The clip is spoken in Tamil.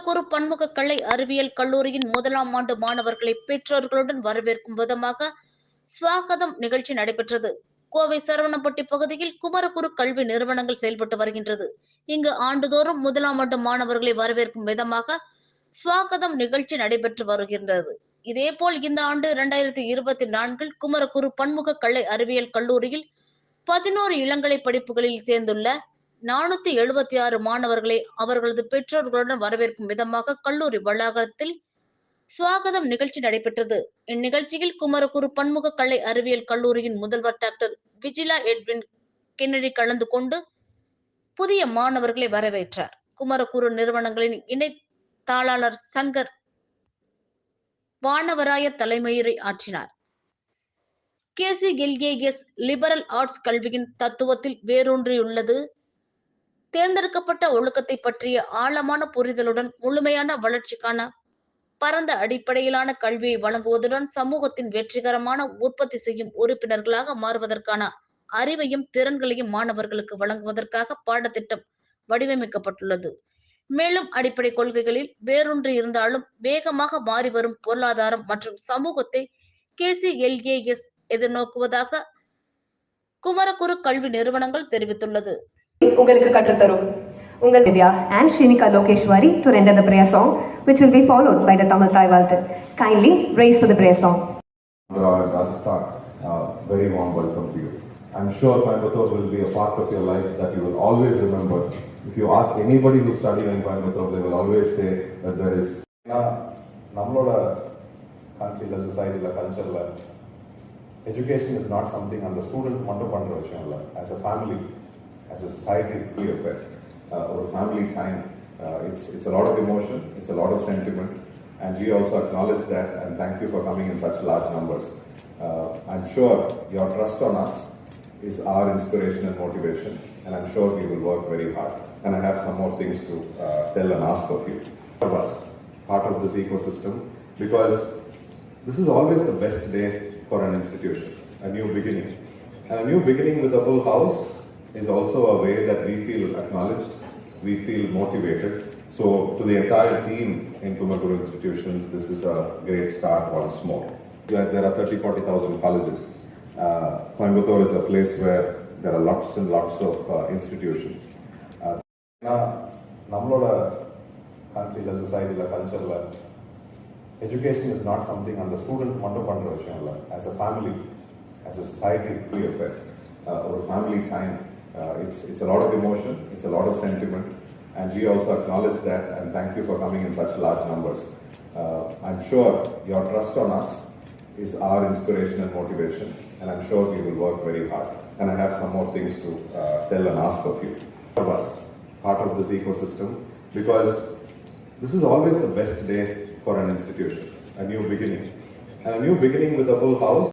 குமரகுரு பன்முக கலை அறிவியல் கல்லூரியின் முதலாம் ஆண்டு மாணவர்களை பெற்றோர்களுடன் வரவேற்கும் விதமாக ஸ்வாகதம் நிகழ்ச்சி நடைபெற்றது. கோவை சரவணப்பட்டி பகுதியில் குமரகுரு கல்வி நிறுவனங்கள் செயல்பட்டு வருகின்றது. இங்கு ஆண்டுதோறும் முதலாம் ஆண்டு மாணவர்களை வரவேற்கும் விதமாக ஸ்வாகதம் நிகழ்ச்சி நடைபெற்று வருகின்றது. இதேபோல் இந்த ஆண்டு இரண்டாயிரத்தி இருபத்தி நான்கில் குமரகுரு பன்முக கலை அறிவியல் கல்லூரியில் பதினோரு இளங்கலை படிப்புகளில் சேர்ந்துள்ள நானூத்தி எழுபத்தி ஆறு மாணவர்களை அவர்களது பெற்றோர்களுடன் வரவேற்கும் விதமாக கல்லூரி வளாகத்தில் சுவாகதம் நிகழ்ச்சி நடைபெற்றது. இந்நிகழ்ச்சியில் குமரகுரு பன்முக கலை அறிவியல் கல்லூரியின் முதல்வர் டாக்டர் விஜிலா எட்வின் கென்னடி கலந்து கொண்டு புதிய மாணவர்களை வரவேற்றார். குமரகுரு நிறுவனங்களின் இணை தாளாளர் சங்கர் வானவராய தலைமையுரை ஆற்றினார். கேசிஎல்ஏஎஸ் லிபரல் ஆர்ட்ஸ் கல்வியின் தத்துவத்தில் வேரூன்றியுள்ளது. தேர்ந்தெடுக்கப்பட்ட ஒழுக்கத்தை பற்றிய ஆழமான புரிதலுடன் முழுமையான வளர்ச்சிக்கான பரந்த அடிப்படையிலான கல்வியை வழங்குவதுடன் சமூகத்தின் வெற்றிகரமான உற்பத்தி செய்யும் உறுப்பினர்களாக மாறுவதற்கான அறிவையும் திறன்களையும் மாணவர்களுக்கு வழங்குவதற்காக பாடத்திட்டம் வடிவமைக்கப்பட்டுள்ளது. மேலும் அடிப்படை கொள்கைகளில் வேறொன்று இருந்தாலும் வேகமாக மாறி வரும் பொருளாதாரம் மற்றும் சமூகத்தை கேசிஎல்ஏஎஸ் எதிர்நோக்குவதாக குமரகுரு கல்வி நிறுவனங்கள் தெரிவித்துள்ளது. உங்களுக்கு கற்றுத்தரும் உங்கள் Divya and Shrinika Lokeshwari to render the prayer song which will be followed by the Tamil Thai Valtu. Kindly raise for the prayer song. Ahmedabad, Rajasthan, uh, very warm welcome to you. I'm sure Coimbatore will be a part of your life that you will always remember. If you ask anybody who studied in Coimbatore, they will always say that there is. ஏன்னா, நம்மளோட கண்ட்ரியில் சொசைட்டியில் கல்ச்சரில் எஜுகேஷன் இஸ் நாட் சம்திங் அந்த ஸ்டூடெண்ட் மட்டும் பண்ணுற விஷயம் இல்லை as a family as a society we affect uh, or a family time, uh, it's, it's a lot of emotion, it's a lot of sentiment, and we also acknowledge that and thank you for coming in such large numbers. Uh, I'm sure your trust on us is our inspiration and motivation, and I'm sure we will work very hard. And I have some more things to uh, tell and ask of you. Of us, part of this ecosystem, because this is always the best day for an institution, a new beginning. And a new beginning with a full house is also a way that we feel acknowledged, we feel motivated. So, to the entire team in Kumaguru institutions, this is a great start once more. There there are 30 40,000 colleges. Uh, Coimbatore is a place where there are lots and lots of uh, institutions. Uh, ஏன்னா, நம்மளோட கண்ட்ரியில் சொசைட்டியில் கல்ச்சரில் எஜுகேஷன் இஸ் நாட் சம்திங் அந்த ஸ்டூடெண்ட் மட்டும் பண்ணுற விஷயம் இல்லை as a family as a society we effect ஒரு family time Uh, it's, it's a lot of emotion, it's a lot of sentiment, and we also acknowledge that and thank you for coming in such large numbers. Uh, I'm sure your trust on us is our inspiration and motivation, and I'm sure we will work very hard. And I have some more things to uh, tell and ask of you. Of us, part of this ecosystem, because this is always the best day for an institution, a new beginning. And a new beginning with a full house.